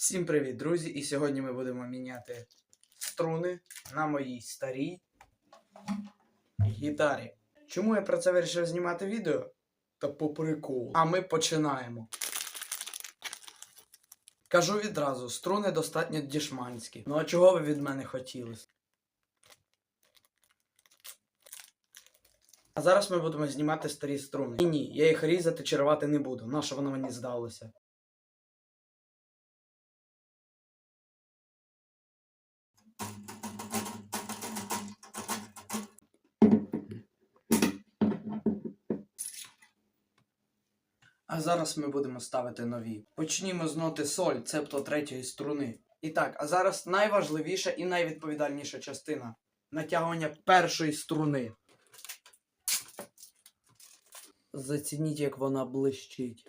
Всім привіт, друзі! І сьогодні ми будемо міняти струни на моїй старій гітарі. Чому я про це вирішив знімати відео? Та по приколу. А ми починаємо. Кажу відразу, струни достатньо дішманські. Ну а чого ви від мене хотіли? А зараз ми будемо знімати старі струни. Ні, ні, я їх різати чи рвати не буду. Нащо воно мені здалося? А зараз ми будемо ставити нові. Почнімо з ноти соль, цебто третьої струни. І так, а зараз найважливіша і найвідповідальніша частина натягування першої струни. Зацініть, як вона блищить.